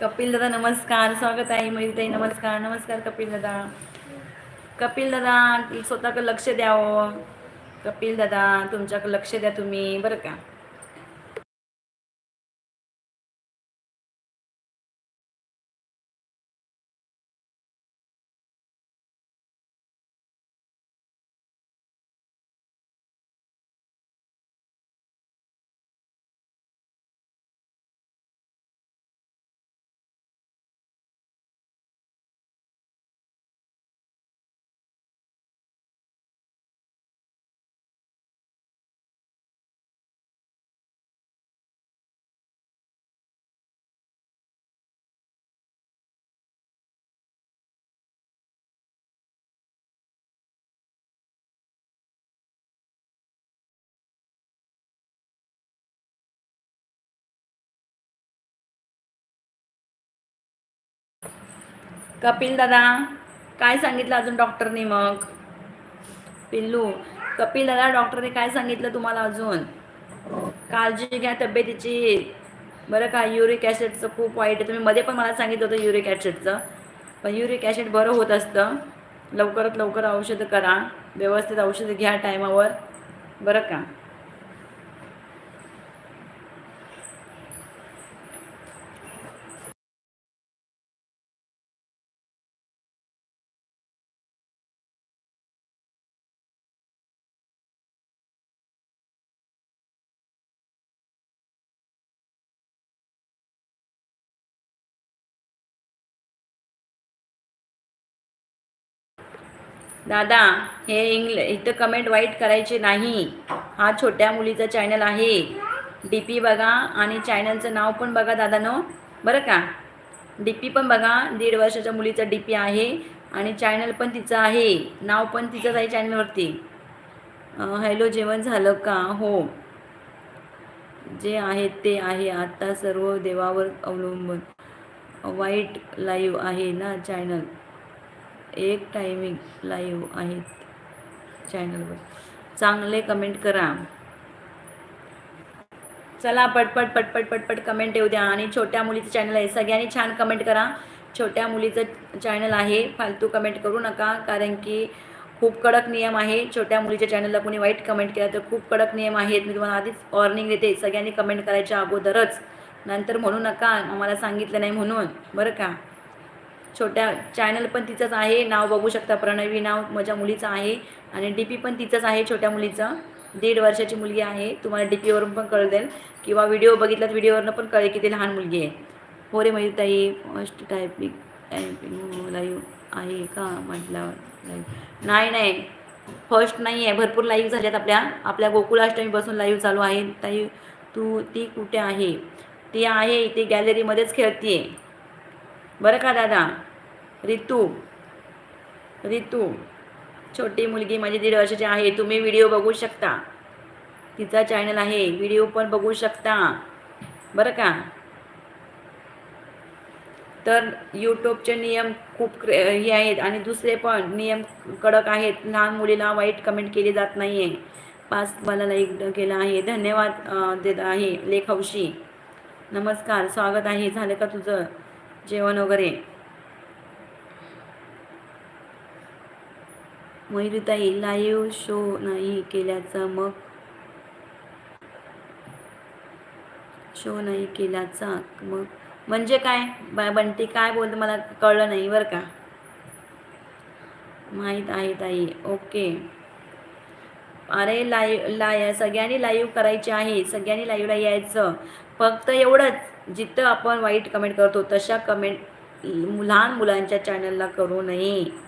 कपिल दादा नमस्कार. स्वागत आहे मयुताई नमस्कार. नमस्कार कपिल दादा. कपिल दादा स्वतःकडे लक्ष द्यावं. कपिल दादा तुमच्याकडे लक्ष द्या तुम्ही बरं का? कपिल दादा काय सांगितलं अजून डॉक्टरने मग? पिल्लू कपिल दादा डॉक्टरने काय सांगितलं तुम्हाला अजून? काळजी घ्या तब्येतीची. बरं का युरिक ॲसिडचं खूप वाईट आहे. तुम्ही मध्ये पण मला सांगितलं होतं युरिक ॲसिडचं पण युरिक ॲसिड बरं होत असतं. लवकरात लवकर औषधं करा. व्यवस्थित औषधं घ्या टायमावर. बरं का? दादा हे इंग्ल इथं कमेंट वाईट करायचे नाही. हा छोट्या मुलीचा चॅनल आहे. डी पी बघा आणि चॅनलचं नाव पण बघा दादानो. बरं का? डी पी पण बघा दीड वर्षाच्या मुलीचा डी पी आहे आणि चॅनल पण तिचं आहे. नाव पण तिचंच आहे चॅनलवरती हॅलो जेवण झालं का? हो. जे आहे ते आहे. आता सर्व देवावर अवलंबून. वाईट लाईव्ह आहे ना चॅनल एक टायमिंग लाईव्ह आहेत चॅनलवर चांगले कमेंट करा. चला पटपट पटपट पटपट कमेंट येऊ द्या. आणि छोट्या मुलीचं चॅनल आहे. सगळ्यांनी छान कमेंट करा. छोट्या मुलीचं चॅनल आहे. फालतू कमेंट करू नका कारण की खूप कडक नियम आहे. छोट्या मुलीच्या चॅनलला कोणी वाईट कमेंट केला तर खूप कडक नियम आहेत. मी तुम्हाला आधीच वॉर्निंग देते. सगळ्यांनी कमेंट करायच्या अगोदरच. नंतर म्हणू नका. आम्हाला सांगितलं नाही म्हणून. बरं का? छोट्या चॅनल पण तिचंच आहे. नाव बघू शकता प्रणवी नाव माझ्या मुलीचं आहे. आणि डी पी पण तिचंच आहे छोट्या मुलीचं. दीड वर्षाची मुलगी आहे. तुम्हाला डी पीवरून पण कळेल किंवा व्हिडिओ बघितला तर व्हिडिओवरनं पण कळेल की ती लहान मुलगी आहे. हो रे मयुताई फर्स्ट टायपिंग टायपिंग लाईव्ह आहे का? म्हटल्यावर लाईव्ह नाही नाही. फर्स्ट नाही आहे. भरपूर लाईव्ह झाल्यात आपल्या. आपल्या गोकुळाष्टमीपासून लाईव्ह चालू आहे. ताई तू ती कुठे आहे? ती आहे ती गॅलरीमध्येच खेळते बरं का दादा? रितू. रितू छोटी मुलगी माझी दीड वर्षाची आहे तुम्ही व्हिडिओ बघू शकता. तिचा चॅनल आहे व्हिडिओ पण बघू शकता. बरं का? तर यूट्यूबचे नियम खूप क्रे हे आहेत आणि दुसरे पण नियम कडक आहेत. लहान मुलीला वाईट कमेंट केली जात नाही आहे पाच मला लाईक केला आहे. धन्यवाद देत आहे लेखवशी. नमस्कार स्वागत आहे. झालं का तुझं जेवण वगैरे? मयुरीताई लाईव्ह शो नाही केल्याचा मग? शो नाही केल्याचा मग? म्हणजे काय? बंटी काय बोलतं? मला कळलं नाही बरं का? माहीत आहे ताई. ओके. अरे लाईव लाय सगळ्यांनी लाईव्ह करायचे आहे. सगळ्यांनी लाईव्हला यायचं. फक्त एवढंच. जिथं आपण वाईट कमेंट करतो तशा कमेंट लहान मुलांच्या चॅनलला करू नये.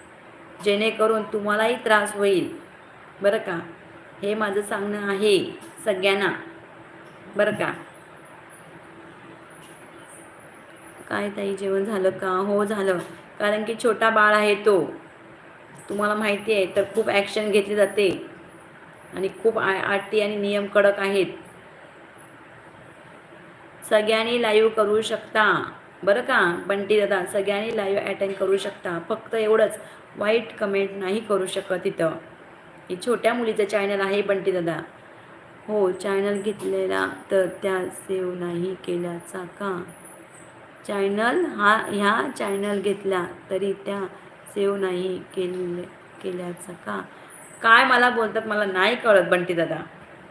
जेणेकरून तुम्हालाही त्रास होईल. बरं का? हे माझं सांगणं आहे सगळ्यांना. बरं का? काय ताई जेवण झालं का? हो झालं. कारण की छोटा बाळ आहे तो. तुम्हाला माहिती आहे तर खूप ॲक्शन घेतली जाते. आणि खूप आ आटी आणि नियम कडक आहेत. सगळ्यांनी लाईव्ह करू शकता. बरं का? बंटी दादा सगळ्यांनी लाईव्ह अटेंड करू शकता. फक्त एवढंच वाईट कमेंट नाही करू शकत इथं. ही छोट्या मुलीचं चॅनल आहे बंटी दादा. हो चॅनल घेतलेला तर त्या सेव्ह नाही केल्याचा का? चॅनल हा ह्या चॅनल घेतल्या तरी त्या सेव्ह नाही केले केल्याचा का? काय मला बोलतात मला नाही कळत बंटी दादा.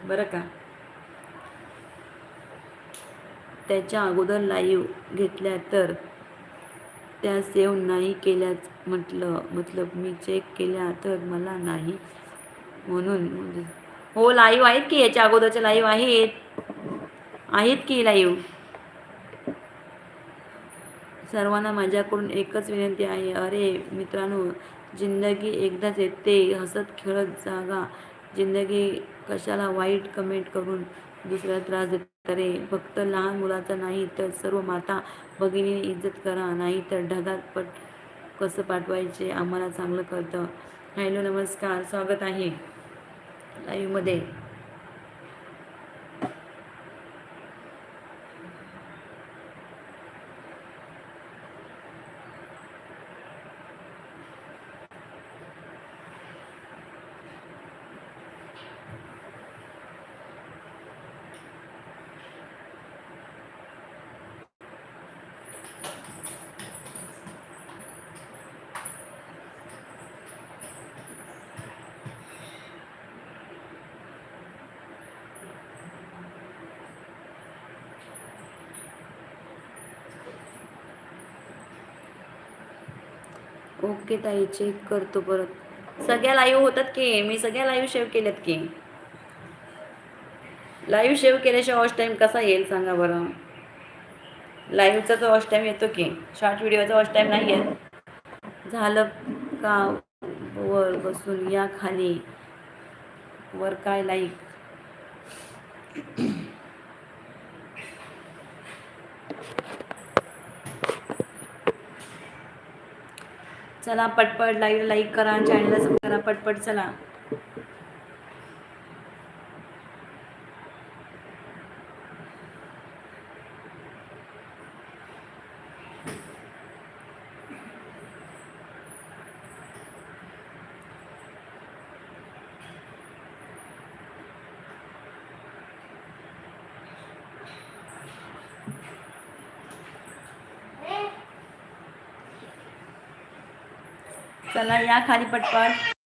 बरं का? त्याच्या अगोदर लाईव्ह घेतल्या तर त्या सेव्ह नाही केल्याच म्हटलं मतलब मी चेक केल्या तर मला नाही म्हणून म्हणजे, हो लाईव्ह आहेत की याच्या अगोदरच्या लाईव्ह आहेत? आहेत की लाईव्ह? सर्वांना माझ्याकडून एकच विनंती आहे अरे मित्रांनो जिंदगी एकदाच येते हसत खेळत जागा जिंदगी कशाला वाईट कमेंट करून दुसऱ्याला त्रास देत. करे. फक्त लहान मुलाचा नाही तर सर्व माता भगिनीने इज्जत करा. नाही तर ढगात पट कसं पाठवायचे? आम्हाला चांगलं कळतं. हॅलो नमस्कार. स्वागत आहे. लाईव्हमध्ये ओके ताई चेक करतो परत. सगळ्या लाईव्ह होतात की? मी सगळ्या लाईव्ह शेव्ह केल्यात की? लाईव्ह शेव्ह केल्याशिवाय वॉच टाईम कसा येईल सांगा बरं? लाईव्हचा जो वॉच टाईम येतो की? शॉर्ट व्हिडिओचा वॉच टाईम नाही येत झालं का? वर बसून या खाली. वर काय लाईक चला पटपट लाईक लाईक करा चॅनलला सबस्क्राईब करा पटपट चला. चला या खाली पटपट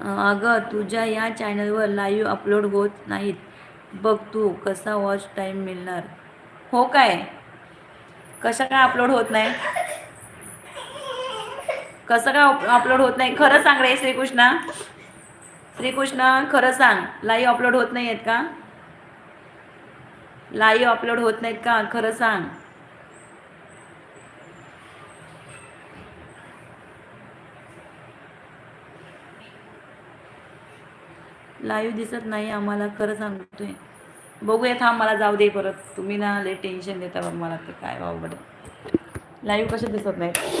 अगं तुझ्या या चॅनलवर लाईव्ह अपलोड होत नाहीत. बघ तू कसा वॉच टाईम मिळणार. हो काय? कशा काय अपलोड होत नाही? कसं काय अपलोड होत नाही? खरं सांग रे श्रीकृष्णा. श्रीकृष्ण खरं सांग. लाईव्ह अपलोड होत नाही आहेत का? लाईव्ह अपलोड होत नाहीत का? खरं सांग. लाईव्ह दिसत नाही आम्हाला खरं सांगतोय. बघूया थांब मला जाऊ दे परत. तुम्ही ना लय टेन्शन देता बघ मला ते काय बाबा लाईव्ह कसे दिसत नाही